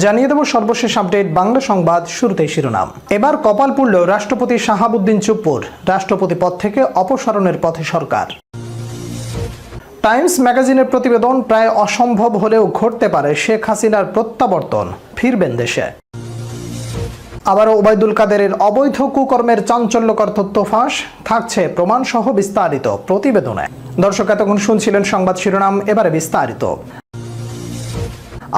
জানিয়ে দেব সর্বশেষ আপডেট বাংলা সংবাদ শুরুতেই শিরোনাম। এবার কপাল পুড়ল রাষ্ট্রপতি শাহাবুদ্দিন চুপ্পুর, রাষ্ট্রপতি পদ থেকে অপসারণের পথে সরকার। টাইমস ম্যাগাজিনের প্রতিবেদন প্রায় অসম্ভব হলেও ঘটতে পারে শেখ হাসিনার প্রত্যাবর্তন, ফিরবেন দেশে। আবারও ওবায়দুল কাদেরের অবৈধ কুকর্মের চাঞ্চল্যকর তথ্য ফাঁস, থাকছে প্রমাণসহ বিস্তারিত প্রতিবেদনে। দর্শক, এতক্ষণ শুনছিলেন সংবাদ শিরোনাম, এবারে বিস্তারিত।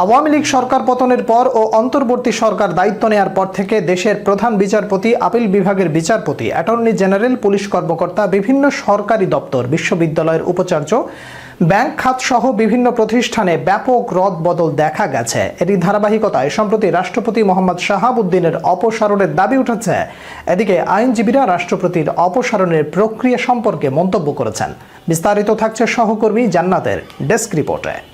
আওয়ামী লীগ সরকার পতনের পর ও অন্তর্বর্তী সরকার দায়িত্ব নেয়ার পর থেকে দেশের প্রধান বিচারপতি, আপিল বিভাগের বিচারপতি, অ্যাটর্নি জেনারেল, পুলিশ কর্মকর্তা, বিভিন্ন সরকারি দপ্তর, বিশ্ববিদ্যালয়ের উপাচার্য, ব্যাংক খাত সহ বিভিন্ন প্রতিষ্ঠানে ব্যাপক রদ বদল দেখা গেছে। এরই ধারাবাহিকতায় সম্প্রতি রাষ্ট্রপতি মোহাম্মদ শাহাবুদ্দিনের অপসারণের দাবি উঠেছে। এদিকে আইনজীবীরা রাষ্ট্রপতির অপসারণের প্রক্রিয়া সম্পর্কে মন্তব্য করেছেন। বিস্তারিত থাকছে সহকর্মী জান্নাতের ডেস্ক রিপোর্টে।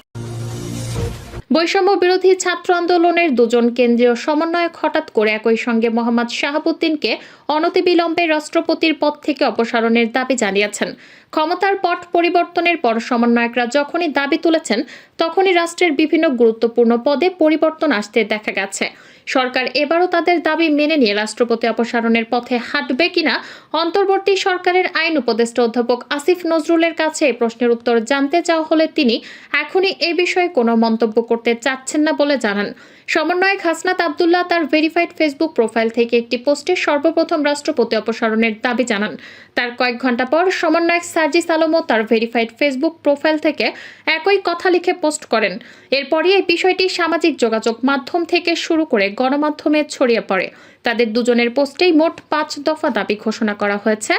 বৈষম্য বিরোধী ছাত্র আন্দোলনের দুজন কেন্দ্রীয় সমন্বয়ক হঠাৎ করে একই সঙ্গে মোহাম্মদ শাহাবুদ্দিনকে অনতিবিলম্বে রাষ্ট্রপতির পদ থেকে অপসারণের দাবি জানিয়েছেন। ক্ষমতার পট পরিবর্তনের পর সমন্বয়করা যখনই দাবি তুলেছেন, তখনই রাষ্ট্রের বিভিন্ন গুরুত্বপূর্ণ পদে পরিবর্তন আসতে দেখা গেছে। সরকার এবারও তাদের দাবি মেনে নিয়ে রাষ্ট্রপতি অপসারণের পথে হাঁটবে কিনা? অন্তর্বর্তী সরকারের আইন উপদেষ্টা অধ্যাপক আসিফ নজরুলের কাছে প্রশ্নের উত্তর জানতে চাওয়া হলে তিনি, এখনই এ বিষয়ে কোনো মন্তব্য করতে চাচ্ছেন না বলে জানান। সমন্বয়ক হাসনাত আবদুল্লাহ তার ভেরিফাইড ফেসবুক প্রোফাইল থেকে একটি পোস্টে সর্বপ্রথম রাষ্ট্রপতি অপসারণের দাবি জানান। তার কয়েক ঘণ্টা পর সমন্বয়ক সার্জিস আলমও তার ভেরিফাইড ফেসবুক প্রোফাইল থেকে একই কথা লিখে পোস্ট করেন। এরপরই এই বিষয়টি সামাজিক যোগাযোগ মাধ্যম থেকে শুরু করে গণমাধ্যমে ছড়িয়ে পড়ে। তাদের দুজনের পোস্টেই মোট পাঁচ দফা দাবি ঘোষণা করা হয়েছে।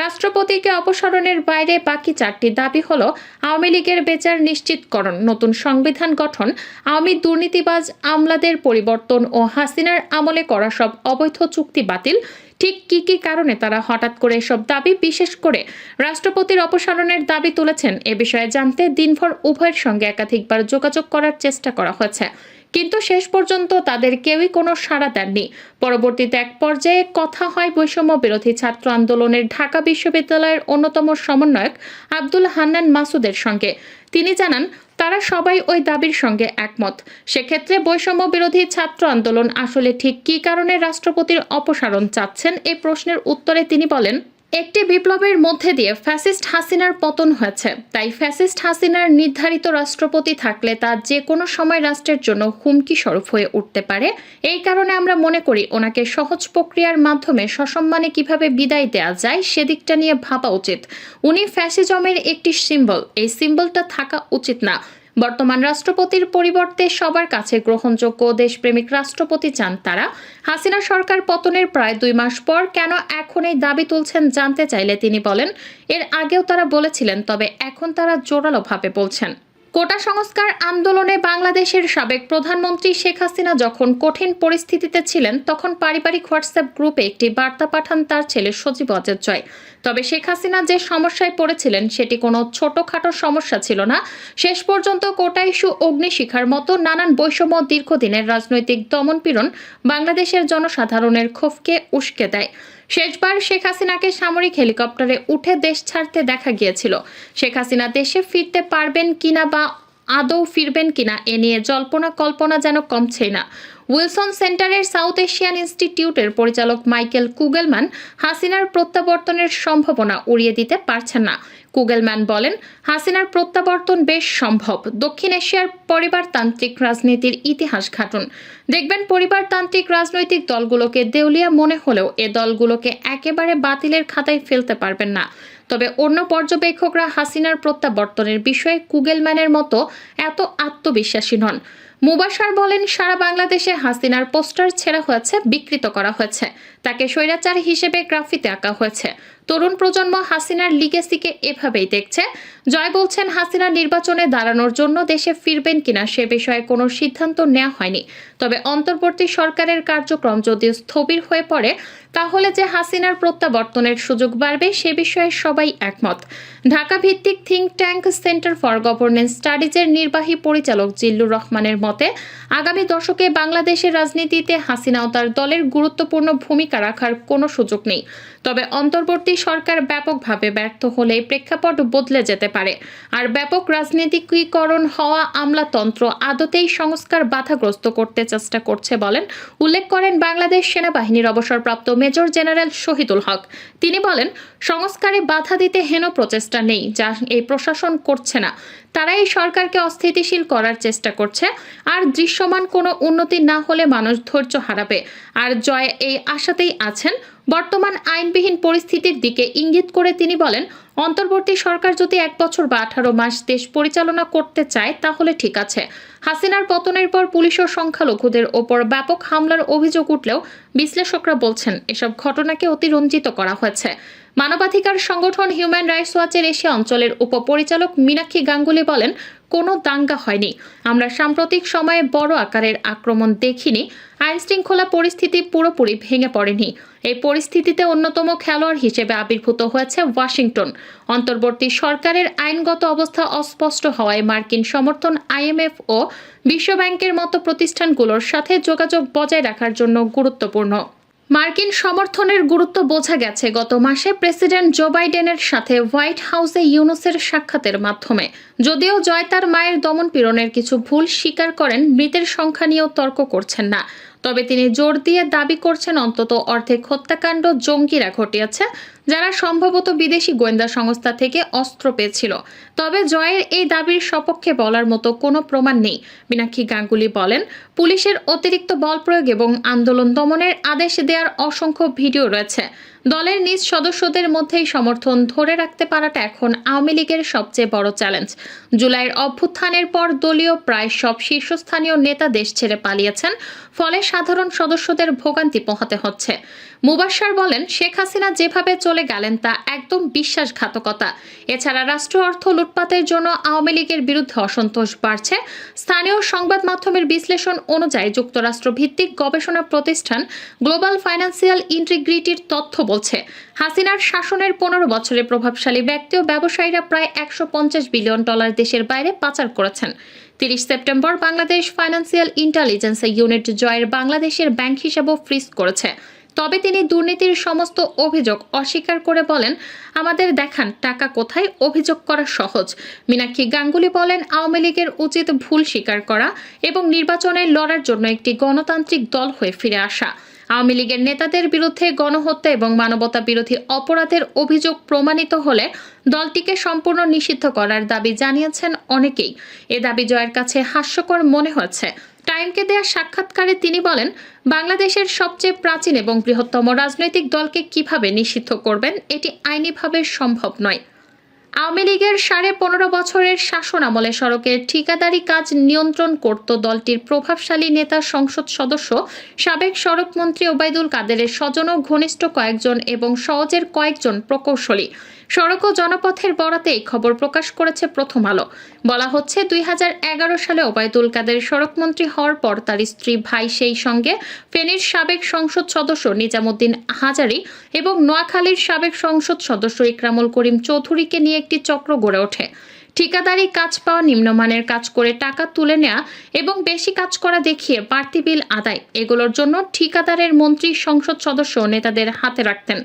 রাষ্ট্রপতিকে অপসারণের বাইরে বাকি চারটি দাবি হল আওয়ামী লীগের বেচার নিশ্চিতকরণ, নতুন সংবিধান গঠন, আওয়ামী দুর্নীতিবাজ আমলাদের পরিবর্তন ও হাসিনার আমলে করা সব অবৈধ চুক্তি বাতিল ঠিক কি কি কারণে তারা হঠাৎ করে এসব দাবি, বিশেষ করে রাষ্ট্রপতির অপসারণের দাবি তুলেছেন, এ বিষয়ে জানতে দিনভর উভয়ের সঙ্গে একাধিকবার যোগাযোগ করার চেষ্টা করা হয়েছে। কিন্তু শেষ পর্যন্ত তাদের কেউই কোনো সাড়া দেননি। পরবর্তীতে এক পর্যায়ে কথা হয় বৈষম্য বিরোধী ছাত্র আন্দোলনের ঢাকা বিশ্ববিদ্যালয়ের অন্যতম সমন্বয়ক আব্দুল হান্নান মাসুদের সঙ্গে। তিনি জানান, তারা সবাই ওই দাবির সঙ্গে একমত। সেক্ষেত্রে বৈষম্য বিরোধী ছাত্র আন্দোলন আসলে ঠিক কী কারণে রাষ্ট্রপতির অপসারণ চাচ্ছেন এ প্রশ্নের উত্তরে তিনি বলেন একটি বিপ্লবের মধ্যে দিয়ে ফ্যাসিস্ট হাসিনার পতন হয়েছে। তাই ফ্যাসিস্ট হাসিনার নির্ধারিত রাষ্ট্রপতি থাকলে তা যে কোনো সময় রাষ্ট্রের জন্য হুমকি স্বরূপ হয়ে উঠতে পারে। এই কারণে আমরা মনে করি ওনাকে সহজ প্রক্রিয়ার মাধ্যমে সসম্মানে কীভাবে বিদায় দেওয়া যায় সেদিকটা নিয়ে ভাবা উচিত। উনি ফ্যাসিজমের একটি সিম্বল। এই সিম্বলটা থাকা উচিত না। বর্তমান রাষ্ট্রপতির পরিবর্তে সবার কাছে গ্রহণযোগ্য দেশপ্রেমিক রাষ্ট্রপতি চান তারা। হাসিনা সরকার পতনের প্রায় দুই মাস পর কেন এখন এই দাবি তুলছেন জানতে চাইলে তিনি বলেন, এর আগেও তারা বলেছিলেন, তবে এখন তারা জোরালোভাবে বলছেন। কোটা সংস্কার আন্দোলনে বাংলাদেশের সাবেক প্রধানমন্ত্রী শেখ হাসিনা যখন কঠিন পরিস্থিতিতে ছিলেন, তখন পারিবারিক হোয়াটসঅ্যাপ গ্রুপে একটি বার্তা পাঠান তার ছেলে সজীব অজয় জয় তবে শেখ হাসিনা যে সমস্যায় পড়েছিলেন, সেটি কোনো ছোটখাটো সমস্যা ছিল না। শেষ পর্যন্ত কোটা ইস্যু অগ্নিশিখার মতো নানান বৈষম্য দীর্ঘদিনের রাজনৈতিক দমনপীড়ন বাংলাদেশের জনসাধারণের ক্ষোভকে উস্কে দেয়। শেষবার শেখ হাসিনাকে সামরিক হেলিকপ্টারে উঠে দেশ ছাড়তে দেখা গিয়েছিল। শেখ হাসিনা দেশে ফিরতে পারবেন কিনা বা আদৌ ফিরবেন কিনা এ নিয়ে জল্পনা কল্পনা যেন কমছেই না। উইলসন সেন্টারের সাউথ এশিয়ান ইনস্টিটিউটের পরিচালক মাইকেল কুগেলম্যান হাসিনার প্রত্যাবর্তনের সম্ভাবনা উড়িয়ে দিতে পারছেন না। কুগেলম্যান বলেন, হাসিনার প্রত্যাবর্তন বেশ সম্ভব। দক্ষিণ এশিয়ার পরিবারতান্ত্রিক রাজনীতির ইতিহাস ঘাটুন দেখবেন পরিবারতান্ত্রিক রাজনৈতিক দলগুলোকে দেউলিয়া মনে হলেও এ দলগুলোকে একেবারে বাতিলের খাতায় ফেলতে পারবেন না। তবে অন্য পর্যবেক্ষকরা হাসিনার প্রত্যাবর্তনের বিষয়ে কুগেলম্যানের মতো এত আত্মবিশ্বাসী নন। মুবাসার বলেন, সারা বাংলাদেশে হাসিনার পোস্টার ছেঁড়া হয়েছে, বিকৃত করা হয়েছে। তাকে স্বৈরাচার হিসেবে গ্রাফিতে আঁকা হয়েছে। তরুণ প্রজন্ম হাসিনার লিগেসিকে এভাবেই দেখছে। জয় বলছেন, হাসিনা নির্বাচনে দাঁড়ানোর জন্য দেশে ফিরবেন কিনা সে বিষয়ে কোনো সিদ্ধান্ত নেওয়া হয়নি। তবে অন্তর্বর্তী সরকারের কার্যক্রম যদি স্থবির হয়ে পড়ে, তাহলে যে হাসিনার প্রত্যাবর্তনের সুযোগ বাড়বে, সে বিষয়ে সবাই একমত। ঢাকা ভিত্তিক think tank centre for governance স্টাডিজের নির্বাহী পরিচালক জিল্লুর রহমানের মতে, আগামী দশকে বাংলাদেশের রাজনীতিতে হাসিনা ও তার দলের গুরুত্বপূর্ণ ভূমিকা রাখার কোনো সুযোগ নেই। তবে অন্তর্বর্তী অন্তর্বর্তী সরকার ব্যাপকভাবে ব্যর্থ হলে প্রেক্ষাপট বদলে যেতে পারে। আর ব্যাপক রাজনীতিকীকরণ হওয়া আমলাতন্ত্র আদতেই সংস্কার বাধাগ্রস্ত করতে চেষ্টা করছে বলেন উল্লেখ করেন বাংলাদেশ সেনাবাহিনীর অবসরপ্রাপ্ত মেজর জেনারেল শহীদুল হক। তিনি বলেন, সংস্কারে বাধা দিতে হেন প্রচেষ্টা নেই, যা এই প্রশাসন করছে না। তারা এই সরকারকে অস্থিতিশীল করার চেষ্টা করছে, আর দৃশ্যমান কোনো উন্নতি না হলে মানুষ ধৈর্য হারাবে। আর জয় এই আশাতেই আছেন বর্তমান আইনবিহীন পরিস্থিতির দিকে ইঙ্গিত করে তিনি বলেন, অন্তর্বর্তী সরকার যদি এক বছর বা আঠারো মাস দেশ পরিচালনা করতে চায়, তাহলে ঠিক আছে। হাসিনার পতনের পর পুলিশ ও সংখ্যালঘুদের ওপর ব্যাপক হামলার অভিযোগ উঠলেও বিশ্লেষকরা বলছেন, এসব ঘটনাকে অতিরঞ্জিত করা হয়েছে। মানবাধিকার সংগঠন হিউম্যান রাইটস ওয়াচের এশিয়া অঞ্চলের উপপরিচালক মীনাক্ষী গাঙ্গুলি বলেন কোনো দাঙ্গা হয়নি। আমরা সাম্প্রতিক সময়ে বড় আকারের আক্রমণ দেখিনি। আইন শৃঙ্খলা পরিস্থিতি পুরোপুরি ভেঙে পড়েনি। এই পরিস্থিতিতে অন্যতম খেলোয়াড় হিসেবে আবির্ভূত হয়েছে ওয়াশিংটন। অন্তর্বর্তী সরকারের আইনগত অবস্থা অস্পষ্ট হওয়ায় মার্কিন সমর্থন আইএমএফ ও বিশ্বব্যাংকের মতো প্রতিষ্ঠানগুলোর সাথে যোগাযোগ বজায় রাখার জন্য গুরুত্বপূর্ণ। মার্কিন সমর্থনের গুরুত্ব বোঝা গেছে। গত মাসে প্রেসিডেন্ট জো বাইডেনের সাথে হোয়াইট হাউসে ইউনুসের সাক্ষাতের মাধ্যমে। যদিও জয় তার মায়ের দমন পীড়নের কিছু ভুল স্বীকার করেন, মৃতের সংখ্যা নিয়েও তর্ক করছেন না। তবে তিনি জোর দিয়ে দাবি করছেন অন্তত অর্ধেক হত্যাকাণ্ড জঙ্গিরা ঘটিয়েছে, যারা সম্ভবত বিদেশি গোয়েন্দা সংস্থা থেকে অস্ত্র পেয়েছিল। তবে জয়ের এই দাবির সপক্ষে বলার মতো কোনো প্রমাণ নেই। মীনাক্ষী গাঙ্গুলি বলেন, পুলিশের অতিরিক্ত বল প্রয়োগ এবং আন্দোলন দমনের আদেশ দেওয়ার অসংখ্য ভিডিও রয়েছে। দলের নিজ সদস্যদের মধ্যেই সমর্থন ধরে রাখতে পারাটা এখন আওয়ামী লীগের সবচেয়ে বড় চ্যালেঞ্জ। জুলাইয়ের অভ্যুত্থানের পর দলীয় প্রায় সব শীর্ষস্থানীয় নেতা দেশ ছেড়ে পালিয়েছেন, ফলে সাধারণ সদস্যদের ভোগান্তি পোহাতে হচ্ছে। মুবাশার বলেন, শেখ হাসিনা যেভাবে চলে গেলেন তা একদম বিশ্বাসঘাতকতা। এছাড়া রাষ্ট্র অর্থ লুটপাতের জন্য আওয়ামী লীগের বিরুদ্ধে অসন্তোষ বাড়ছে। স্থানীয় সংবাদ মাধ্যমের বিশ্লেষণ অনুযায়ী যুক্তরাষ্ট্র ভিত্তিক গবেষণা প্রতিষ্ঠান গ্লোবাল ফাইন্যান্সিয়াল ইন্টিগ্রিটির তথ্য বলছে, হাসিনার শাসনের পনেরো বছরে প্রভাবশালী ব্যক্তি ও ব্যবসায়ীরা প্রায় একশো পঞ্চাশ বিলিয়ন ডলার দেশের বাইরে পাচার করেছেন। তিরিশ September Bangladesh financial intelligence unit জয়ের বাংলাদেশের ব্যাংক হিসাবেও ফ্রিজ করেছে। তবে তিনি দুর্নীতির সমস্ত অভিযোগ অস্বীকার করে বলেন, আমাদের দেখান টাকা কোথায়, অভিযোগ করা সহজ। মীনাক্ষী গাঙ্গুলি বলেন, আওয়ামী লীগের উচিত ভুল স্বীকার করা এবং নির্বাচনে লড়ার জন্য একটি গণতান্ত্রিক দল হয়ে ফিরে আসা। আওয়ামী লীগের নেতাদের বিরুদ্ধে গণহত্যা এবং মানবতা বিরোধী অপরাধের অভিযোগ প্রমাণিত হলে দলটিকে সম্পূর্ণ নিষিদ্ধ করার দাবি জানিয়েছেন অনেকেই। এ দাবি জয়ের কাছে হাস্যকর মনে হয়েছে টাইমকে দেয়া সাক্ষাৎকারে তিনি বলেন, বাংলাদেশের সবচেয়ে প্রাচীন এবং বৃহত্তম রাজনৈতিক দলকে কীভাবে নিষিদ্ধ করবেন এটি আইনিভাবে সম্ভব নয়। আওয়ামী লীগের সাড়ে পনেরো বছরের শাসন আমলে সড়কের ঠিকাদারি কাজ নিয়ন্ত্রণ করত দলটির প্রভাবশালী নেতা সংসদ সদস্য, সাবেক সড়ক মন্ত্রী ওবায়দুল কাদেরের স্বজন ও ঘনিষ্ঠ কয়েকজন এবং সহজের কয়েকজন প্রকৌশলী। সড়ক ও জনপথের বরাতে এই খবর প্রকাশ করেছে প্রথম আলো। বলা হচ্ছে, দুই হাজার এগারো সালে ওবায়দুল কাদের সড়কমন্ত্রী হওয়ার পর তার স্ত্রী ভাই সেই সঙ্গে ফেনীর সাবেক সংসদ সদস্য নিজামুদ্দিন হাজারি এবং নোয়াখালীর সাবেক সংসদ সদস্য ইকরামুল করিম চৌধুরীকে নিয়ে একটি চক্র গড়ে ওঠে। ঠিকাদারি কাজ পাওয়া, নিম্নমানের কাজ করে টাকা তুলে নেওয়া এবং বেশি কাজ করা দেখিয়ে বাড়তি বিল আদায়, এগুলোর জন্য ঠিকাদারের মন্ত্রী সংসদ সদস্য নেতাদের হাতে রাখতেন।